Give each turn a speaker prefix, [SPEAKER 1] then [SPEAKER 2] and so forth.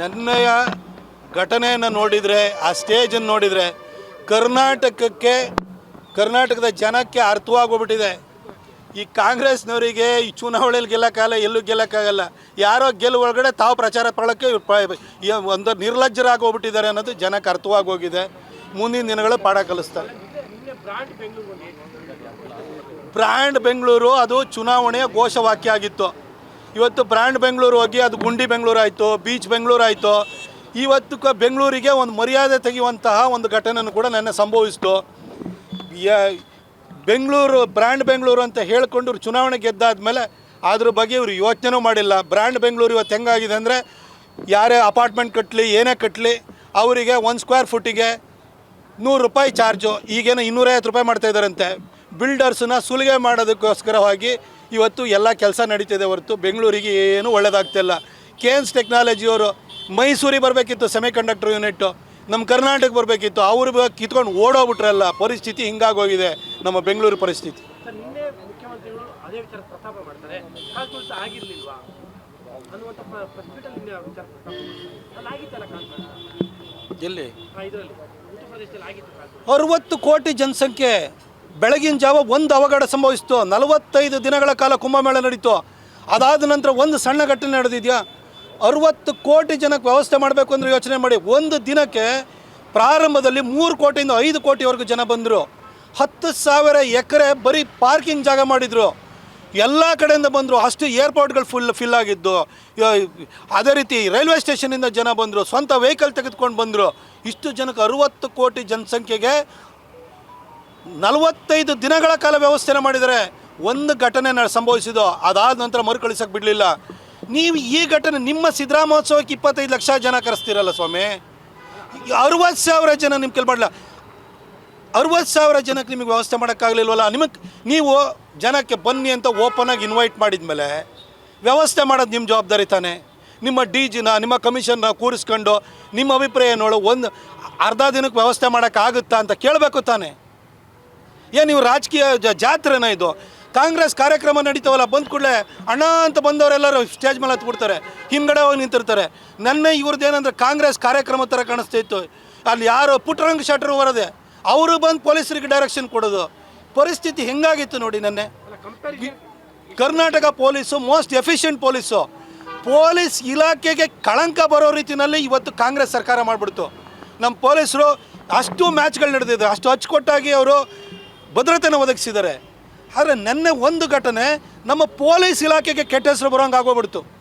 [SPEAKER 1] ನೆನ್ನೆಯ ಘಟನೆಯನ್ನು ನೋಡಿದರೆ, ಆ ಸ್ಟೇಜನ್ನು ನೋಡಿದರೆ ಕರ್ನಾಟಕಕ್ಕೆ, ಕರ್ನಾಟಕದ ಜನಕ್ಕೆ ಅರ್ಥವಾಗೋಗ್ಬಿಟ್ಟಿದೆ ಈ ಕಾಂಗ್ರೆಸ್ನವರಿಗೆ ಈ ಚುನಾವಣೆಯಲ್ಲಿ ಗೆಲ್ಲಕ್ಕಾಗಲ್ಲ, ಎಲ್ಲೂ ಗೆಲ್ಲಕ್ಕಾಗಲ್ಲ. ಯಾರೋ ಗೆಲ್ಲುವೊಳಗಡೆ ತಾವು ಪ್ರಚಾರ ಪಡೋಕ್ಕೆ ಒಂದು ನಿರ್ಲಜ್ಜರಾಗಿ ಹೋಗ್ಬಿಟ್ಟಿದ್ದಾರೆ ಅನ್ನೋದು ಜನಕ್ಕೆ ಅರ್ಥವಾಗಿ ಹೋಗಿದೆ ಮುಂದಿನ ದಿನಗಳು ಪಾಠ ಕಲಿಸ್ತಾರೆ. ಬ್ರ್ಯಾಂಡ್ ಬೆಂಗಳೂರು ಅದು ಚುನಾವಣೆಯ ಘೋಷವಾಕ್ಯ ಆಗಿತ್ತು. ಇವತ್ತು ಬ್ರ್ಯಾಂಡ್ ಬೆಂಗಳೂರು ಹೋಗಿ ಅದು ಗುಂಡಿ ಬೆಂಗಳೂರು ಆಯಿತು, ಬೀಚ್ ಬೆಂಗಳೂರು ಆಯಿತು. ಇವತ್ತು ಬೆಂಗಳೂರಿಗೆ ಒಂದು ಮರ್ಯಾದೆ ತೆಗೆಯುವಂತಹ ಒಂದು ಘಟನೆಯನ್ನು ಕೂಡ ನೆನ್ನೆ ಸಂಭವಿಸ್ತು. ಬೆಂಗಳೂರು, ಬ್ರ್ಯಾಂಡ್ ಬೆಂಗಳೂರು ಅಂತ ಹೇಳ್ಕೊಂಡು ಚುನಾವಣೆ ಗೆದ್ದಾದ್ಮೇಲೆ ಅದ್ರ ಬಗ್ಗೆ ಇವರು ಯೋಚನೆ ಮಾಡಿಲ್ಲ. ಬ್ರ್ಯಾಂಡ್ ಬೆಂಗಳೂರು ಇವತ್ತು ಹೆಂಗಾಗಿದೆ ಅಂದರೆ ಯಾರೇ ಅಪಾರ್ಟ್ಮೆಂಟ್ ಕಟ್ಟಲಿ ಏನೇ ಕಟ್ಟಲಿ ಅವರಿಗೆ ಒಂದು ಸ್ಕ್ವೇರ್ ಫುಟಿಗೆ ನೂರು ರೂಪಾಯಿ ಚಾರ್ಜು, ಈಗೇನು ಇನ್ನೂರೈವತ್ತು ರೂಪಾಯಿ ಮಾಡ್ತಾ ಇದ್ದಾರಂತೆ. ಬಿಲ್ಡರ್ಸನ್ನ ಸುಲಿಗೆ ಮಾಡೋದಕ್ಕೋಸ್ಕರವಾಗಿ ಇವತ್ತು ಎಲ್ಲ ಕೆಲಸ ನಡೀತಿದೆ ಹೊರತು ಬೆಂಗಳೂರಿಗೆ ಏನೂ ಒಳ್ಳೇದಾಗ್ತಿಲ್ಲ ಕೆ ಎನ್ಸ್ ಟೆಕ್ನಾಲಜಿಯವರು ಮೈಸೂರಿಗೆ ಬರಬೇಕಿತ್ತು ಸೆಮಿ ಕಂಡಕ್ಟರ್ ಯೂನಿಟ್ಟು ನಮ್ಮ ಕರ್ನಾಟಕಕ್ಕೆ ಬರಬೇಕಿತ್ತು ಅವರು ಕಿತ್ಕೊಂಡು ಓಡೋಗ್ಬಿಟ್ರಲ್ಲ ಪರಿಸ್ಥಿತಿ ಹಿಂಗಾಗೋಗಿದೆ ನಮ್ಮ ಬೆಂಗಳೂರು ಪರಿಸ್ಥಿತಿ.
[SPEAKER 2] ಸರ್ ನಿನ್ನೆ ಮುಖ್ಯಮಂತ್ರಿಗಳು ಅದೇ ವಿಚಾರ ಪ್ರಸ್ತಾಪ ಮಾಡ್ತಾರೆ. ಕಾನ್ಫರೆನ್ಸ್ ಆಗಿರ್ಲಿಲ್ವಾ? ಅನ್ನುವಂಥ ಪ್ರೆಸ್ಮೀಟಲ್ಲಿ ನಿನ್ನೆ ವಿಚಾರ ಪ್ರಸ್ತಾಪ ಮಾಡ್ತಾರೆ. ಅಲ್ಲಿ ಆಗಿತ್ತಲ್ಲ ಕಾನ್ಫರೆನ್ಸ್
[SPEAKER 1] ಎಲ್ಲಿ?
[SPEAKER 2] ಇದರಲ್ಲಿ. ಉತ್ತರ ಪ್ರದೇಶದಲ್ಲಿ ಆಗಿತ್ತು ಕಾನ್ಫರೆನ್ಸ್
[SPEAKER 1] ಅರುವತ್ತು ಕೋಟಿ ಜನಸಂಖ್ಯೆ ಬೆಳಗಿನ ಜಾವ ಒಂದು ಅವಘಡ ಸಂಭವಿಸಿತು. ನಲವತ್ತೈದು ದಿನಗಳ ಕಾಲ ಕುಂಭಮೇಳ ನಡೀತು. ಅದಾದ ನಂತರ ಒಂದು ಸಣ್ಣ ಘಟನೆ ನಡೆದಿದೆಯಾ? ಅರುವತ್ತು ಕೋಟಿ ಜನಕ್ಕೆ ವ್ಯವಸ್ಥೆ ಮಾಡಬೇಕು ಅಂದರೆ ಯೋಚನೆ ಮಾಡಿ. ಒಂದು ದಿನಕ್ಕೆ ಪ್ರಾರಂಭದಲ್ಲಿ ಮೂರು ಕೋಟಿಯಿಂದ ಐದು ಕೋಟಿವರೆಗೂ ಜನ ಬಂದರು. ಹತ್ತು ಸಾವಿರ ಎಕರೆ ಬರೀ ಪಾರ್ಕಿಂಗ್ ಜಾಗ ಮಾಡಿದರು. ಎಲ್ಲ ಕಡೆಯಿಂದ ಬಂದರು. ಅಷ್ಟು ಏರ್ಪೋರ್ಟ್ಗಳು ಫುಲ್ ಫಿಲ್ ಆಗಿದ್ದು. ಅದೇ ರೀತಿ ರೈಲ್ವೆ ಸ್ಟೇಷನಿಂದ ಜನ ಬಂದರು. ಸ್ವಂತ ವೆಹಿಕಲ್ ತೆಗೆದುಕೊಂಡು ಬಂದರು. ಇಷ್ಟು ಜನಕ್ಕೆ ಅರುವತ್ತು ಕೋಟಿ ಜನಸಂಖ್ಯೆಗೆ ನಲವತ್ತೈದು ದಿನಗಳ ಕಾಲ ವ್ಯವಸ್ಥೆನ ಮಾಡಿದರೆ ಒಂದು ಘಟನೆ ಸಂಭವಿಸಿದ್ದು ಅದಾದ ನಂತರ ಮರುಕಳಿಸಕ್ಕೆ ಬಿಡಲಿಲ್ಲ. ನೀವು ಈ ಘಟನೆ ನಿಮ್ಮ ಸಿದ್ದರಾಮೋತ್ಸವಕ್ಕೆ ಇಪ್ಪತ್ತೈದು ಲಕ್ಷ ಜನ ಕರೆಸ್ತೀರಲ್ಲ ಸ್ವಾಮಿ? ಅರುವತ್ತು ಸಾವಿರ ಜನ ನಿಮ್ಮ ಕೆಲ ಮಾಡಲ್ಲ ಅರುವತ್ತು ಸಾವಿರ ಜನಕ್ಕೆ ನಿಮಗೆ ವ್ಯವಸ್ಥೆ ಮಾಡೋಕ್ಕಾಗಲಿಲ್ವಲ್ಲ? ನಿಮಗೆ ನೀವು ಜನಕ್ಕೆ ಬನ್ನಿ ಅಂತ ಓಪನಾಗಿ ಇನ್ವೈಟ್ ಮಾಡಿದ ಮೇಲೆ ವ್ಯವಸ್ಥೆ ಮಾಡೋದು ನಿಮ್ಮ ಜವಾಬ್ದಾರಿ ತಾನೇ. ನಿಮ್ಮ ಡಿ ಜಿನ, ನಿಮ್ಮ ಕಮಿಷನ್ನ ಕೂರಿಸ್ಕೊಂಡು ನಿಮ್ಮ ಅಭಿಪ್ರಾಯ ನೋಡು ಒಂದು ಅರ್ಧ ದಿನಕ್ಕೆ ವ್ಯವಸ್ಥೆ ಮಾಡೋಕ್ಕಾಗುತ್ತಾ ಅಂತ ಕೇಳಬೇಕು ತಾನೇ. ಏನು ನೀವು ರಾಜಕೀಯ ಜ- ಜಾತ್ರೆನ ಇದು. ಕಾಂಗ್ರೆಸ್ ಕಾರ್ಯಕ್ರಮ ನಡೀತಾವಲ್ಲ ಬಂದ ಕೂಡಲೇ ಅಣ್ಣ ಅಂತ ಬಂದವರೆಲ್ಲರೂ ಸ್ಟೇಜ್ ಮೇಲೆ ಹತ್ಬಿಡ್ತಾರೆ. ಹಿಂದ್ಗಡೆ ಹೋಗಿ ನಿಂತಿರ್ತಾರೆ. ನನ್ನ ಇವ್ರದ್ದು ಏನಂದ್ರೆ ಕಾಂಗ್ರೆಸ್ ಕಾರ್ಯಕ್ರಮ ಥರ ಕಾಣಿಸ್ತಾ ಇತ್ತು. ಅಲ್ಲಿ ಯಾರು ಪುಟ್ಟರಂಗ ಶೆಟ್ರು ಬರೋದೆ ಅವರು ಬಂದು ಪೊಲೀಸರಿಗೆ ಡೈರೆಕ್ಷನ್ ಕೊಡೋದು. ಪರಿಸ್ಥಿತಿ ಹೆಂಗಾಗಿತ್ತು ನೋಡಿ ನೆನ್ನೆ. Karnataka police most efficient police. Police ಇಲಾಖೆಗೆ ಕಳಂಕ ಬರೋ ರೀತಿಯಲ್ಲಿ ಇವತ್ತು ಕಾಂಗ್ರೆಸ್ ಸರ್ಕಾರ ಮಾಡಿಬಿಡ್ತು. ನಮ್ಮ ಪೊಲೀಸರು ಅಷ್ಟು ಮ್ಯಾಚ್ಗಳು ನಡೆದಿದೆ. ಅಷ್ಟು ಅಚ್ಚುಕೊಟ್ಟಾಗಿ ಅವರು ಭದ್ರತೆನ ಒದಗಿಸಿದ್ದಾರೆ. ಆದರೆ ನೆನ್ನೆ ಒಂದು ಘಟನೆ ನಮ್ಮ ಪೊಲೀಸ್ ಇಲಾಖೆಗೆ ಕೆಟ್ಟ ಹೆಸರು ಬರೋಂಗೆ ಆಗೋಗ್ಬಿಡ್ತು.